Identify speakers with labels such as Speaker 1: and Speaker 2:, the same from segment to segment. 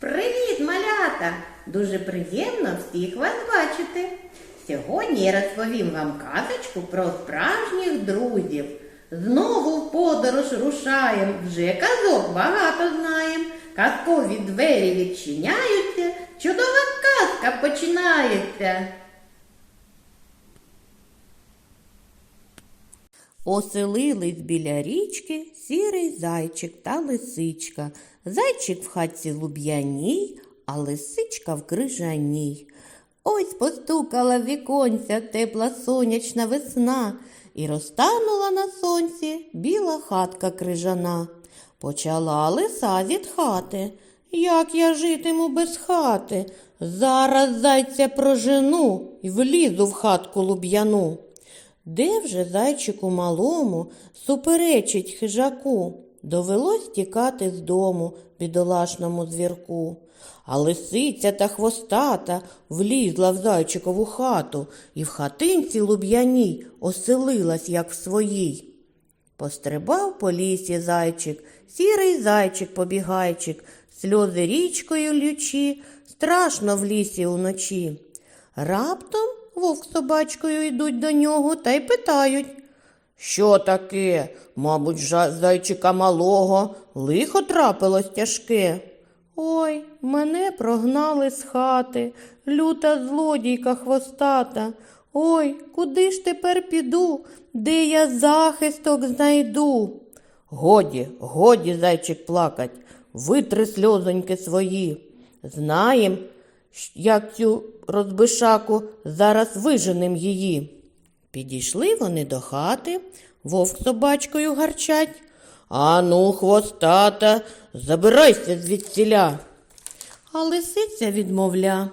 Speaker 1: Привіт, малята! Дуже приємно всіх вас бачити. Сьогодні я розповім вам казочку про справжніх друзів. Знову в подорож рушаємо, вже казок багато знаєм. Казкові двері відчиняються, чудова казка починається. Оселились біля річки сірий зайчик та лисичка. Зайчик в хатці луб'яній, а лисичка в крижаній. Ось постукала віконця тепла сонячна весна, і розтанула на сонці біла хатка крижана. Почала лиса зітхати. Як я житиму без хати? Зараз зайця прожену і влізу в хатку луб'яну. Де вже зайчику малому суперечить хижаку? Довелось тікати з дому бідолашному звірку. А лисиця та хвостата влізла в зайчикову хату і в хатинці луб'яній оселилась, як в своїй. Пострибав по лісі зайчик, сірий зайчик побігайчик, сльози річкою лючі, страшно в лісі уночі. Раптом вовк з собачкою йдуть до нього та й питають. Що таке? Мабуть, жа- зайчика малого, лихо трапилось тяжке. Ой, мене прогнали з хати, люта злодійка хвостата. Ой, куди ж тепер піду, де я захисток знайду? Годі, годі, зайчик плакать, витри сльозоньки свої. Знаєм, як цю розбишаку зараз виженем її. Підійшли вони до хати, вовк собачкою гарчать. Ану, хвостата, забирайся звідсіля. А лисиця відмовля.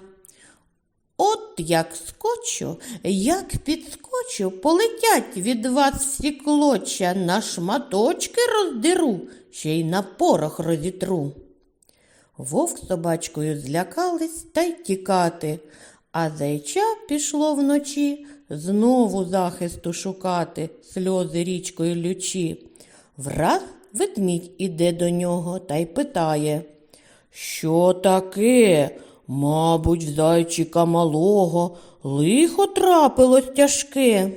Speaker 1: От як скочу, як підскочу, полетять від вас всі клоча, на шматочки роздеру, ще й на порох розітру. Вовк собачкою злякались та й тікати, а зайча пішло вночі знову захисту шукати, сльози річкою лючі. Враз ведмідь іде до нього та й питає. Що таке? Мабуть, в зайчика малого лихо трапилось тяжке.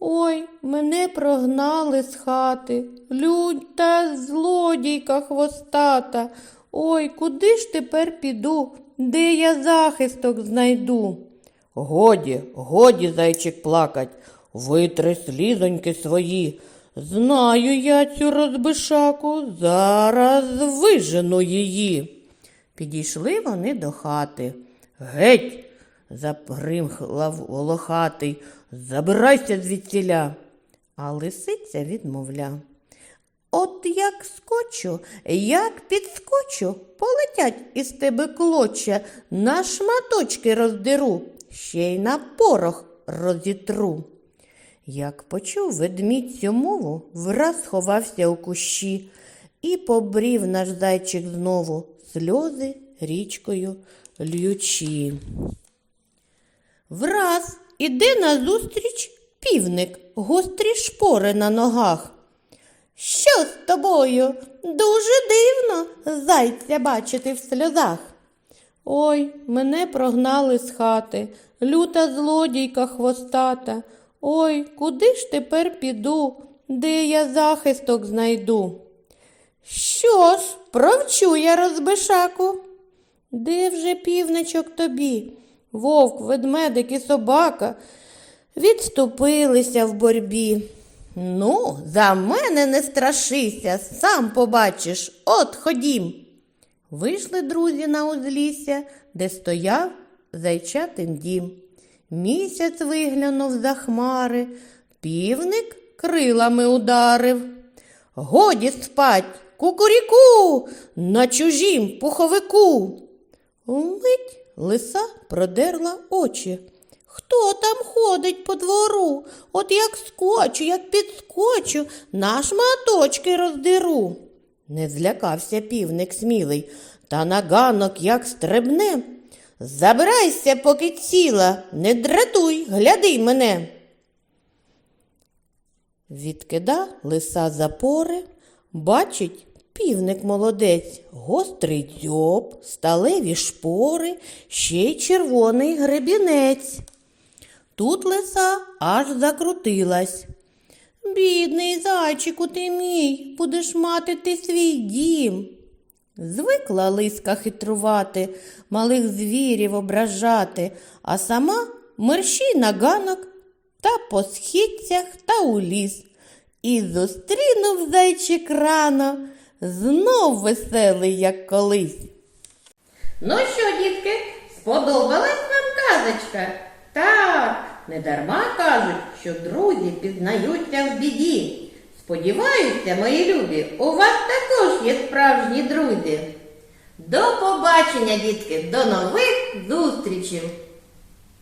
Speaker 1: Ой, мене прогнали з хати, люта злодійка хвостата. Ой, куди ж тепер піду, де я захисток знайду? Годі, годі, зайчик плакать, витри слізоньки свої. Знаю я цю розбишаку, зараз вижену її. Підійшли вони до хати. Геть, запримхлав волохатий, забирайся звідсіля. А лисиця відмовля. От як скочу, як підскочу, полетять із тебе клоча, на шматочки роздеру, ще й на порох розітру. Як почув ведмідь цю мову, враз сховався у кущі, і побрів наш зайчик знову сльози річкою лючі. Враз іде назустріч півник, гострі шпори на ногах. Що з тобою? Дуже дивно зайця бачити в сльозах. Ой, мене прогнали з хати, люта злодійка хвостата. Ой, куди ж тепер піду, де я захисток знайду? Що ж, провчу я розбишаку. Де вже півничок тобі? Вовк, ведмедик і собака відступилися в борбі. Ну, за мене не страшися, сам побачиш, от ходім. Вийшли друзі на узлісся, де стояв зайчатин дім. Місяць виглянув за хмари, півник крилами ударив. Годі спать, кукуріку, на чужім пуховику. Умить лиса продерла очі. Хто там ходить по двору? От як скочу, як підскочу, на шматочки роздеру. Не злякався півник смілий, та на ганок як стрибне. Забирайся, поки ціла, не дратуй, гляди мене. Відкида лиса запори, бачить, Півник молодець, гострий дзьоб, сталеві шпори, ще й червоний гребінець. Тут лиса аж закрутилась. Бідний зайчику ти мій, будеш мати ти свій дім. Звикла лиска хитрувати, малих звірів ображати, а сама мерщій на ганок та по східцях та у ліс. І зустрінув зайчик рано, знов веселий, як колись. Ну що, дітки, сподобалась вам казочка? Так, недарма кажуть, що друзі пізнаються в біді. Сподіваюся, мої любі, у вас також є справжні друзі. До побачення, дітки, до нових зустрічей!